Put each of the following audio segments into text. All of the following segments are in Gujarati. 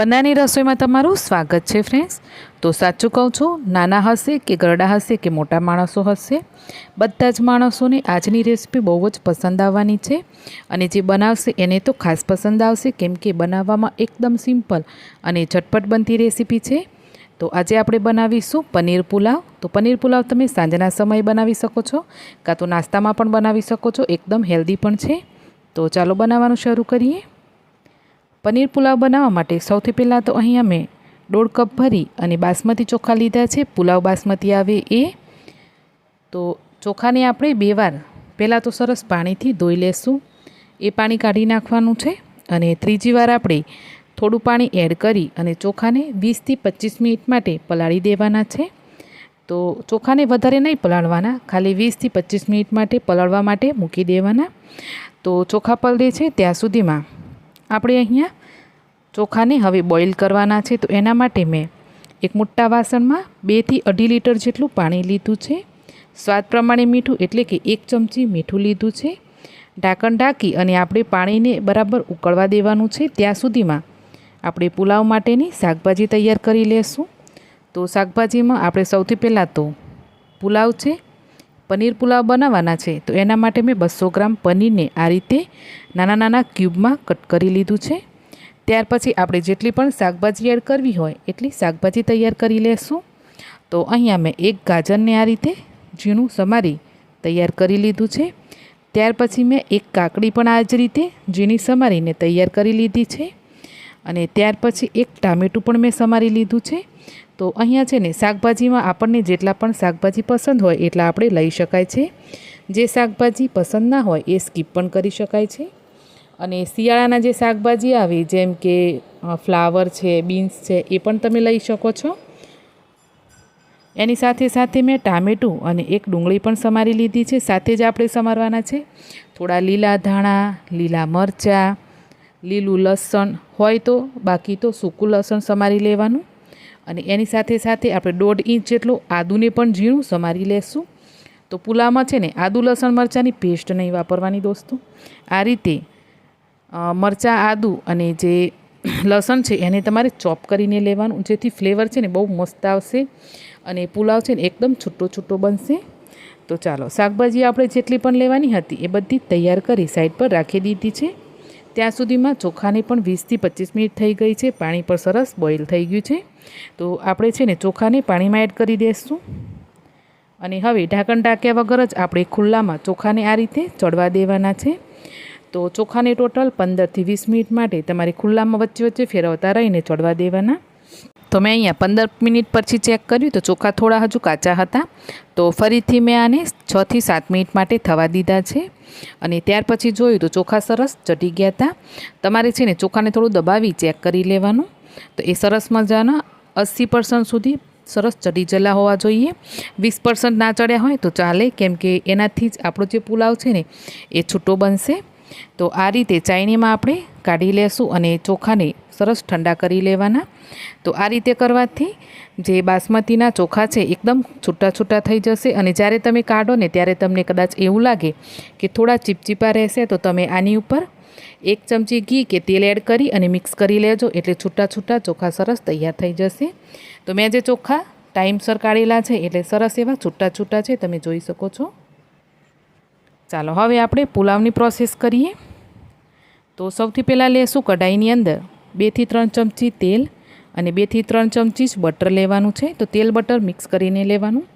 પન્નાની રસોઈમાં તમારું સ્વાગત છે ફ્રેન્ડ્સ તો સાચું કહું છું, નાના હશે કે ગરડા હશે કે મોટા માણસો હશે, બધા જ માણસોને આજની રેસીપી બહુ જ પસંદ આવવાની છે. અને જે બનાવશે એને તો ખાસ પસંદ આવશે, કેમ કે બનાવવામાં એકદમ સિમ્પલ અને ઝટપટ બનતી રેસીપી છે. તો આજે આપણે બનાવીશું પનીર પુલાવ. તો પનીર પુલાવ તમે સાંજના સમયે બનાવી શકો છો, કાં તો નાસ્તામાં પણ બનાવી શકો છો, એકદમ હેલ્ધી પણ છે. તો ચાલો બનાવવાનું શરૂ કરીએ. પનીર પુલાવ બનાવવા માટે સૌથી પહેલાં તો અહીં અમે દોઢ કપ ભરી અને બાસમતી ચોખા લીધા છે. પુલાવ બાસમતી આવે એ. તો ચોખાને આપણે બે વાર પહેલાં તો સરસ પાણીથી ધોઈ લેશું. એ પાણી કાઢી નાખવાનું છે અને ત્રીજી વાર આપણે થોડું પાણી એડ કરી અને ચોખાને વીસથી પચીસ મિનિટ માટે પલાળી દેવાના છે. તો ચોખાને વધારે નહીં પલાળવાના, ખાલી વીસથી પચીસ મિનિટ માટે પલાળવા માટે મૂકી દેવાના. તો ચોખા પલળે છે ત્યાં સુધીમાં આપણે અહીંયા ચોખાને હવે બોઇલ કરવાના છે. તો એના માટે મેં એક મોટા વાસણમાં બેથી અઢી લીટર જેટલું પાણી લીધું છે. સ્વાદ પ્રમાણે મીઠું એટલે કે એક ચમચી મીઠું લીધું છે. ઢાંકણ ઢાંકી અને આપણે પાણીને બરાબર ઉકળવા દેવાનું છે. ત્યાં સુધીમાં આપણે પુલાવ માટેની શાકભાજી તૈયાર કરી લેશું. તો શાકભાજીમાં આપણે સૌથી પહેલાં તો પુલાવ છે. પનીર પુલાવ બનાવવાના છે. તો એના માટે મેં બસો ગ્રામ પનીરને આ રીતે નાના નાના ક્યુબમાં કટ કરી લીધું છે. ત્યાર પછી આપણે જેટલી પણ શાકભાજી એડ કરવી હોય એટલી શાકભાજી તૈયાર કરી લેશું. તો અહીંયા મેં એક ગાજરને આ રીતે ઝીણું સમારી તૈયાર કરી લીધું છે. ત્યાર પછી મેં એક કાકડી પણ આ જ રીતે ઝીણી સમારીને તૈયાર કરી લીધી છે. અને ત્યાર પછી એક ટામેટું પણ મેં સમારી લીધું છે. તો અહીંયા છે ને, શાકભાજીમાં આપણને જેટલા પણ શાકભાજી પસંદ હોય એટલા આપણે લઈ શકાય છે. જે શાકભાજી પસંદ ના હોય એ સ્કીપ પણ કરી શકાય છે. અને શિયાળાના જે શાકભાજી આવે, જેમ કે ફ્લાવર છે, બીન્સ છે, એ પણ તમે લઈ શકો છો. એની સાથે સાથે મેં ટામેટું અને એક ડુંગળી પણ સમારી લીધી છે. સાથે જ આપણે સમારવાના છે. થોડા લીલા ધાણા, લીલા મરચાં, લીલું લસણ, હોય તો બાકી તો સૂકું લસણ સમારી લેવાનું. અને એની સાથે સાથે આપણે દોઢ ઇંચ જેટલું આદુને પણ ઝીણું સમારી લેશું. તો પુલાવમાં છે ને આદુ, લસણ, મરચાંની પેસ્ટ નહીં વાપરવાની દોસ્તો. આ રીતે મરચાં, આદુ અને જે લસણ છે એને તમારે ચોપ કરીને લેવાનું. જેથી ફ્લેવર છે ને બહુ મસ્ત આવશે અને પુલાવ છે ને એકદમ છૂટો છૂટો બનશે. તો ચાલો, શાકભાજી આપણે જેટલી પણ લેવાની હતી એ બધી તૈયાર કરી સાઈડ પર રાખી દીધી છે. ત્યાં સુધીમાં ચોખાને પણ વીસથી પચીસ મિનિટ થઈ ગઈ છે. પાણી પર સરસ બોઇલ થઈ ગયું છે. તો આપણે છે ને ચોખાને પાણીમાં એડ કરી દઈશું અને હવે ઢાંકણ ઢાંક્યા વગર જ આપણે ખુલ્લામાં ચોખાને આ રીતે ચડવા દેવાના છે. તો ચોખાને ટોટલ પંદરથી વીસ મિનિટ માટે તમારે ખુલ્લામાં વચ્ચે વચ્ચે ફેરવતા રહીને ચડવા દેવાના. તો મેં અહીંયા પંદર મિનિટ પછી ચેક કર્યું તો ચોખા થોડા હજુ કાચા હતા. તો ફરીથી મેં આને છથી સાત મિનિટ માટે થવા દીધા છે. અને ત્યાર પછી જોયું તો ચોખા સરસ ચટી ગયા હતા. તમારે છે ને ચોખાને થોડું દબાવી ચેક કરી લેવાનું. તો એ સરસ મજાના અસી પર્સન્ટ સુધી સરસ ચડી જલા હોવા જોઈએ. વીસ પર્સન્ટ ના ચડ્યા હોય તો ચાલે, કેમ કે એનાથી જ આપણો જે પુલાવ છે ને એ છૂટો બનશે. તો આ રીતે ચાયણીમાં આપણે કાઢી લેશું અને ચોખાને સરસ ઠંડા કરી લેવાના. તો આ રીતે કરવાથી જે બાસમતીના ચોખા છે એકદમ છૂટા છૂટા થઈ જશે અને જ્યારે તમે કાઢો ને ત્યારે તમને કદાચ એવું લાગે કે થોડા ચીપચીપા રહેશે, તો તમે આની ઉપર એક ચમચી ઘી કે તેલ એડ કરી અને મિક્સ કરી લેજો એટલે છૂટા છૂટા ચોખા સરસ તૈયાર થઈ જશે. તો મેં જે ચોખા ટાઈમસર કાઢેલા છે એટલે સરસ એવા છૂટા છૂટા છે, તમે જોઈ શકો છો. ચાલો, હવે આપણે પુલાવની પ્રોસેસ કરીએ. તો સૌથી પહેલાં લેશું કઢાઈની અંદર બેથી ત્રણ ચમચી તેલ અને બેથી ત્રણ ચમચી જ બટર લેવાનું છે. તો તેલ બટર મિક્સ કરીને લેવાનું.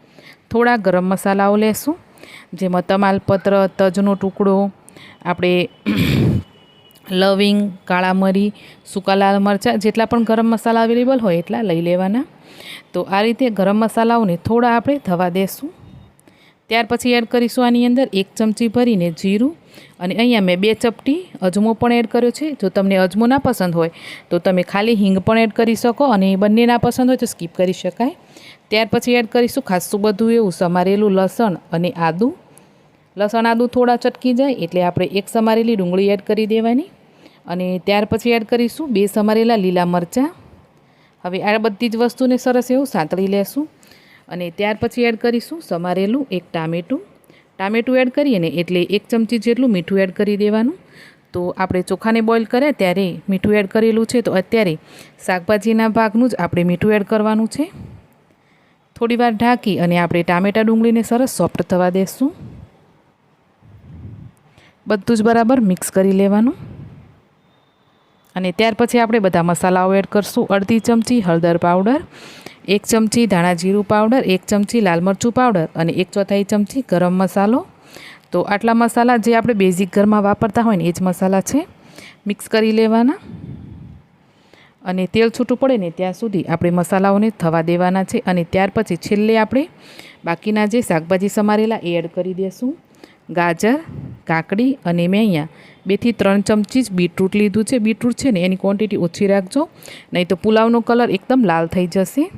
થોડા ગરમ મસાલાઓ લેશું, જેમાં તમાલપત્ર, તજનો ટુકડો, આપણે લવિંગ, કાળા મરી, સૂકા લાલ મરચાં, જેટલા પણ ગરમ મસાલા અવેલેબલ હોય એટલા લઈ લેવાના. તો આ રીતે ગરમ મસાલાઓને થોડા આપણે થવા દેશું. ત્યાર પછી એડ કરીશું આની અંદર એક ચમચી ભરીને જીરું અને અહીંયા મેં બે ચપટી અજમો પણ એડ કર્યો છે. જો તમને અજમો ના પસંદ હોય તો તમે ખાલી હિંગ પણ એડ કરી શકો અને બંને ના પસંદ હોય તો સ્કીપ કરી શકાય. ત્યાર પછી એડ કરીશું ખાસું બધું એવું સમારેલું લસણ અને આદું. લસણ આદું થોડા ચટકી જાય એટલે આપણે એક સમારેલી ડુંગળી એડ કરી દેવાની. અને ત્યાર પછી એડ કરીશું બે સમારેલા લીલા મરચાં. હવે આ બધી જ વસ્તુને સરસ એવું સાંતળી લેશું. અને ત્યાર પછી એડ કરીશું સમારેલું એક ટામેટું. ટામેટું એડ કરીએ એટલે એક ચમચી જેટલું મીઠું એડ કરી દેવાનું. તો આપણે ચોખાને બોઇલ કર્યા ત્યારે મીઠું એડ કરેલું છે. તો અત્યારે શાકભાજીના ભાગનું જ આપણે મીઠું એડ કરવાનું છે. થોડીવાર ઢાંકી અને આપણે ટામેટા ડુંગળીને સરસ સોફ્ટ થવા દેશું. બધું જ બરાબર મિક્સ કરી લેવાનું. અને ત્યાર પછી આપણે બધા મસાલાઓ એડ કરશું. અડધી ચમચી હળદર પાવડર એક ચમચી ધાણા જીરું પાવડર, એક ચમચી લાલ મરચું પાવડર અને એક ચોથાઈ ચમચી ગરમ મસાલો. તો આટલા મસાલા જે આપણે બેઝિક ઘરમાં વાપરતા હોય ને એ જ મસાલા છે. મિક્સ કરી લેવાના. અને તેલ છૂટું પડે ને ત્યાં સુધી આપણે મસાલાઓને થવા દેવાના છે અને ત્યાર પછી છેલ્લે આપણે બાકીના જે શાકભાજી સમારેલા એ એડ કરી દઈશું ગાજર, કાકડી અને મેં અહીંયા બેથી ત્રણ ચમચી જ બીટરૂટ લીધું છે. બીટરૂટ છે ને એની ક્વોન્ટિટી ઓછી રાખજો. નહીં તો પુલાવનો કલર એકદમ લાલ થઈ જશે.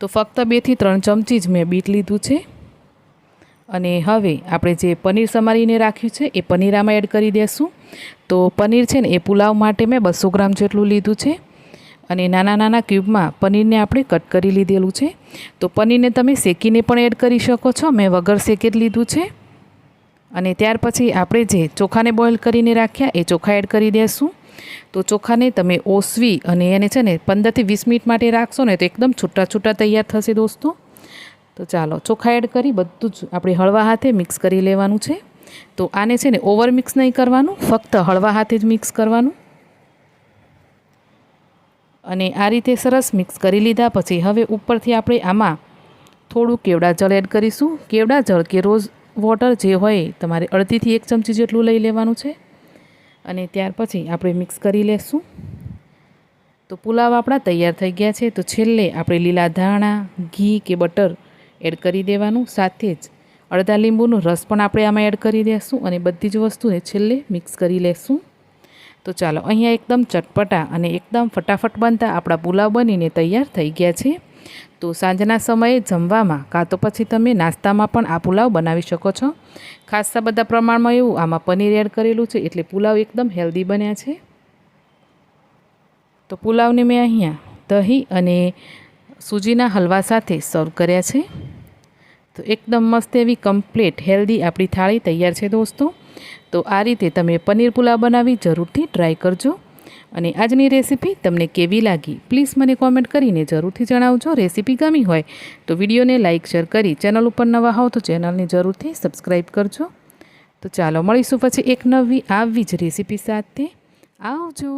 તો ફક્ત બેથી ત્રણ ચમચી જ મેં બીટ લીધું છે. અને હવે આપણે જે પનીર સમારીને રાખ્યું છે એ પનીર આમાં એડ કરી દઈશું તો પનીર છે ને એ પુલાવ માટે મેં બસો ગ્રામ જેટલું લીધું છે. અને નાના નાના ક્યુબમાં પનીરને આપણે કટ કરી લીધેલું છે. તો પનીરને તમે શેકીને પણ એડ કરી શકો છો. મેં વગર શેકે જ લીધું છે. અને ત્યાર પછી આપણે જે ચોખાને બોઇલ કરીને રાખ્યા એ ચોખા એડ કરી દઈશું તો ચોખાને તમે ઓસવી અને એને છે ને પંદરથી વીસ મિનિટ માટે રાખશો ને તો એકદમ છૂટા છૂટા તૈયાર થશે દોસ્તો. તો ચાલો ચોખા એડ કરી બધું જ આપણે હળવા હાથે મિક્સ કરી લેવાનું છે. તો આને છે ને ઓવર મિક્સ નહીં કરવાનું, ફક્ત હળવા હાથે જ મિક્સ કરવાનું. અને આ રીતે સરસ મિક્સ કરી લીધા પછી હવે ઉપરથી આપણે આમાં થોડું કેવડા જળ એડ કરીશું. કેવડા જળ કે રોઝ વોટર જે હોય તમારે અડધીથી એક ચમચી જેટલું લઈ લેવાનું છે. અને ત્યાર પછી આપણે મિક્સ કરી લેશું. તો પુલાવ આપણા તૈયાર થઈ ગયા છે. તો છેલ્લે આપણે લીલા ધાણા, ઘી કે બટર એડ કરી દેવાનું. સાથે જ અડધા લીંબુનો રસ પણ આપણે આમાં એડ કરી દઈશું અને બધી જ વસ્તુને છેલ્લે મિક્સ કરી લેશું. તો ચાલો, અહીંયા એકદમ ચટપટા અને એકદમ ફટાફટ બનતા આપણા પુલાવ બનીને તૈયાર થઈ ગયા છે. તો સાંજના સમયે જમવામાં કાં તો પછી તમે નાસ્તામાં પણ આ પુલાવ બનાવી શકો છો? ખાસા બધા પ્રમાણમાં એવું, આમાં પનીર એડ કરેલું છે, એટલે પુલાવ એકદમ હેલ્ધી બન્યા છે. તો પુલાવને મેં અહીંયા દહીં અને સૂજીના હલવા સાથે સર્વ કર્યા છે. તો એકદમ મસ્ત એવી કમ્પ્લીટ હેલ્ધી આપણી થાળી તૈયાર છે દોસ્તો. તો આ રીતે તમે પનીર પુલાવ બનાવી જરૂરથી ટ્રાય કરજો. અને આજની રેસીપી તમને કેવી લાગી? પ્લીઝ મને કોમેન્ટ કરીને જરૂરથી જણાવજો. રેસીપી ગમી હોય તો વિડીયોને લાઇક શેર કરી ચેનલ ઉપર નવા હોવ તો ચેનલને જરૂરથી સબસ્ક્રાઈબ કરજો. તો ચાલો મળીશું પછી એક નવી, આવી જ રેસીપી સાથે. આવજો.